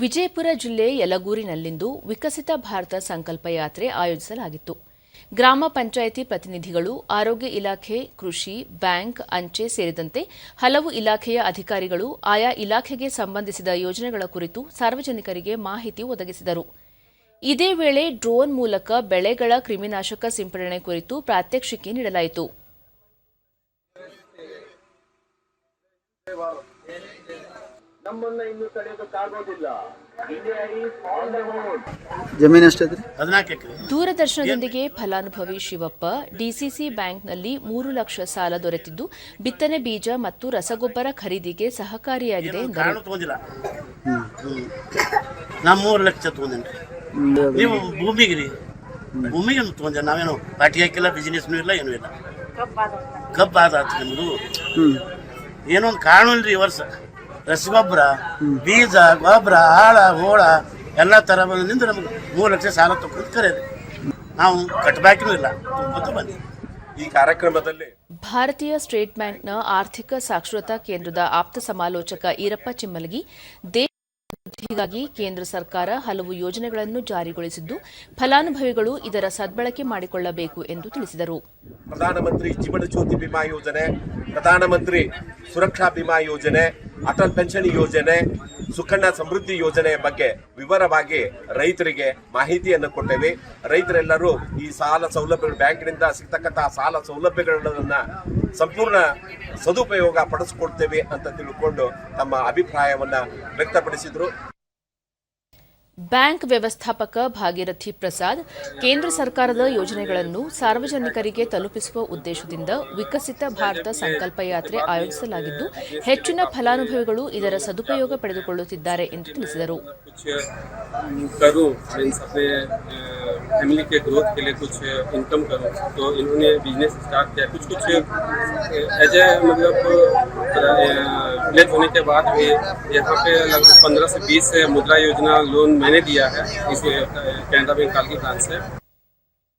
ವಿಜಯಪುರ ಜಿಲ್ಲೆ ಯಲಗೂರಿನಲ್ಲಿಂದು ವಿಕಸಿತ ಭಾರತ ಸಂಕಲ್ಪ ಯಾತ್ರೆ ಆಯೋಜಿಸಲಾಗಿತ್ತು. ಗ್ರಾಮ ಪಂಚಾಯಿತಿ ಪ್ರತಿನಿಧಿಗಳು, ಆರೋಗ್ಯ ಇಲಾಖೆ, ಕೃಷಿ, ಬ್ಯಾಂಕ್, ಅಂಚೆ ಸೇರಿದಂತೆ ಹಲವು ಇಲಾಖೆಯ ಅಧಿಕಾರಿಗಳು ಆಯಾ ಇಲಾಖೆಗೆ ಸಂಬಂಧಿಸಿದ ಯೋಜನೆಗಳ ಕುರಿತು ಸಾರ್ವಜನಿಕರಿಗೆ ಮಾಹಿತಿ ಒದಗಿಸಿದರು. ಇದೇ ವೇಳೆ ಡ್ರೋನ್ ಮೂಲಕ ಬೆಳೆಗಳ ಕ್ರಿಮಿನಾಶಕ ಸಿಂಪಡಣೆ ಕುರಿತು ಪ್ರಾತ್ಯಕ್ಷಿಕೆ ನೀಡಲಾಯಿತು. ನಮ್ಮನ್ನ ಇನ್ನು ತಡೆಯೋದಕ್ಕಾಗೋದಿಲ್ಲ ಜಮೀನು ದೂರದರ್ಶನದೊಂದಿಗೆ ಫಲಾನುಭವಿ ಶಿವಪ್ಪ ಡಿಸಿಸಿ ಬ್ಯಾಂಕ್ನಲ್ಲಿ ಮೂರು ಲಕ್ಷ ಸಾಲ ದೊರೆತಿದ್ದು ಬಿತ್ತನೆ ಬೀಜ ಮತ್ತು ರಸಗೊಬ್ಬರ ಖರೀದಿಗೆ ಸಹಕಾರಿಯಾಗಿದೆ ನಾ ಮೂರು ಲಕ್ಷ ತಗೊಂಡೇನ್ರಿ. ನೀವು ಭೂಮಿಗೆ ರೀ ಭೂಮಿಗೆ ತಗೊಂಡೆ ನಾವೇನು ಪಾಟಿ ಹಾಕಿಲ್ಲ ಬಿಸಿನೆಸ್ನೂ ಇಲ್ಲ ಏನೂ ಇಲ್ಲ. ಕಬ್ಬು ಆದ ನಿಮ್ಮದು. ಹ್ಮ್. ಏನೋ ಒಂದು ಕಾರಣ ಇಲ್ರಿ ಈ ವರ್ಷ. ರಸಗೊಬ್ಬರ ಬೀಜ ಗೊಬ್ಬರ ಆಳ ಹೋಳ ಎಲ್ಲ ಥರ ಬಂದಿಂದ ನಮ್ಗೆ ಮೂರು ಲಕ್ಷ ಸಾಲ ತಗೊಂಡು ಕರೆಯದೆ ನಾವು ಕಟ್ಟಬೇಕೂ ಇಲ್ಲ ಬಂದಿ ಈ ಕಾರ್ಯಕ್ರಮದಲ್ಲಿ ಭಾರತೀಯ ಸ್ಟೇಟ್ ಬ್ಯಾಂಕ್ನ ಆರ್ಥಿಕ ಸಾಕ್ಷರತಾ ಕೇಂದ್ರದ ಆಪ್ತ ಸಮಾಲೋಚಕ ಈರಪ್ಪ ಚಿಮ್ಮಲಗಿ ದೇಶ ಅಭಿವೃದ್ಧಿಗಾಗಿ ಕೇಂದ್ರ ಸರ್ಕಾರ ಹಲವು ಯೋಜನೆಗಳನ್ನು ಜಾರಿಗೊಳಿಸಿದ್ದು ಫಲಾನುಭವಿಗಳು ಇದರ ಸದ್ಬಳಕೆ ಮಾಡಿಕೊಳ್ಳಬೇಕು ಎಂದು ತಿಳಿಸಿದರು. ಪ್ರಧಾನಮಂತ್ರಿ ಜೀವನ ಜ್ಯೋತಿ ಬಿಮಾ ಯೋಜನೆ ಪ್ರಧಾನಮಂತ್ರಿ ಸುರಕ್ಷಾ ಬಿಮಾ ಯೋಜನೆ ಅಟಲ್ ಪೆನ್ಷನ್ ಯೋಜನೆ, ಸುಕನ್ಯಾ ಸಮೃದ್ಧಿ ಯೋಜನೆಯ ಬಗ್ಗೆ ವಿವರವಾಗಿ ರೈತರಿಗೆ ಮಾಹಿತಿಯನ್ನು ಕೊಟ್ಟೇವೆ. ರೈತರೆಲ್ಲರೂ ಈ ಸಾಲ ಸೌಲಭ್ಯಗಳು, ಬ್ಯಾಂಕ್ನಿಂದ ಸಿಗ್ತಕ್ಕಂತಹ ಸಾಲ ಸೌಲಭ್ಯಗಳನ್ನ ಸಂಪೂರ್ಣ ಸದುಪಯೋಗ ಪಡಿಸ್ಕೊಡ್ತೇವೆ ಅಂತ ತಿಳ್ಕೊಂಡು ತಮ್ಮ ಅಭಿಪ್ರಾಯವನ್ನು ವ್ಯಕ್ತಪಡಿಸಿದ್ರು. ಬ್ಯಾಂಕ್ ವ್ಯವಸ್ಥಾಪಕ ಭಾಗೀರಥಿ ಪ್ರಸಾದ್ ಕೇಂದ್ರ ಸರ್ಕಾರದ ಯೋಜನೆಗಳನ್ನು ಸಾರ್ವಜನಿಕರಿಗೆ ತಲುಪಿಸುವ ಉದ್ದೇಶದಿಂದ ವಿಕಸಿತ ಭಾರತ ಸಂಕಲ್ಪ ಯಾತ್ರೆ ಆಯೋಜಿಸಲಾಗಿದ್ದು ಹೆಚ್ಚಿನ ಫಲಾನುಭವಿಗಳು ಇದರ ಸದುಪಯೋಗ ಪಡೆದುಕೊಳ್ಳುತ್ತಿದ್ದಾರೆ ಎಂದು ತಿಳಿಸಿದರು कुछ करूं मीन्स अपने फैमिली के ग्रोथ के लिए कुछ इनकम करूं तो इन्होंने बिजनेस स्टार्ट किया कुछ कुछ एज ए मतलब विलेज होने के बाद भी यहाँ पे लगभग पंद्रह से बीस मुद्रा योजना लोन मैंने दिया है, इस कैनरा बैंक काल की ब्रांच से।